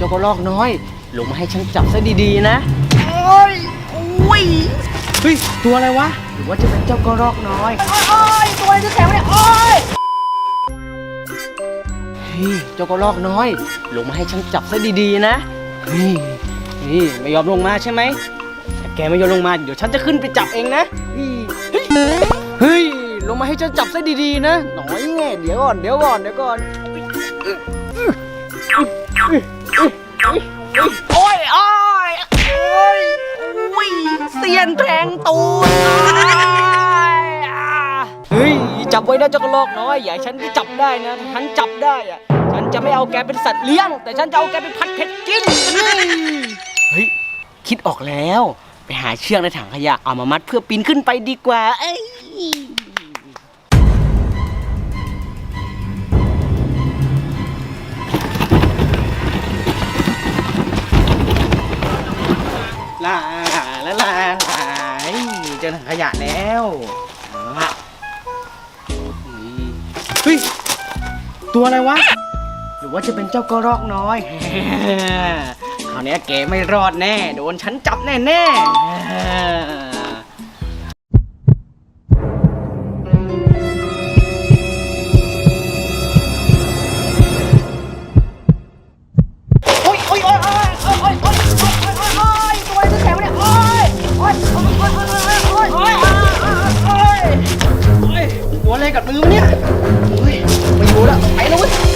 เจ้ากระรอกน้อย ลงมาให้ฉันจับซะดีๆนะ โอ้ยโอ้ยเฮ้ย ตัวอะไรวะ หรือว่าจะเป็นเจ้ากระรอกน้อย โอ้ยตัวอะไรจะแข็งเนี่ยโอ้ยเฮ้ย เจ้ากระรอกน้อย ลงมาให้ฉันจับซะดีๆนะเฮ้ยนี่ไม่ยอมลงมาใช่ไหมถ้าแกไม่ยอมลงมาเดี๋ยวฉันจะขึ้นไปจับเองนะเฮ้ยเฮ้ย ลงมาให้ฉันจับซะดีๆนะ หน่อยไงเดี๋ยวก่อน เดี๋ยวก่อน เดี๋ยวก่อน โอ้ยโอ้ยโอ้ยโอ้ยเสียนแทงตูดเฮ้ยจับไว้นะเจ้ากระรอกน้อยอย่าให้ฉันจับได้นะถ้าฉันจับได้อะฉันจะไม่เอาแกเป็นสัตว์เลี้ยง แต่ฉันจะเอาแกเป็นพัดเผ็ดกินเฮ้ยคิดออกแล้ว ไปหาเชือกในถังขยะเอามามัดเพื่อปีนขึ้นไปดีกว่า เอ้ย ลาลาลาลาเฮ้ยจอถังขยะแล้วเอาละเฮ้ย ตัวอะไรวะ หรือว่าจะเป็นเจ้ากระรอกน้อย คราวนี้แกไม่รอดแน่ โดนฉันจับแน่แน่ หัวอะไรกับมือวะเนี่ยโอ้ยไม่รู้ละไปแล้วเว้ย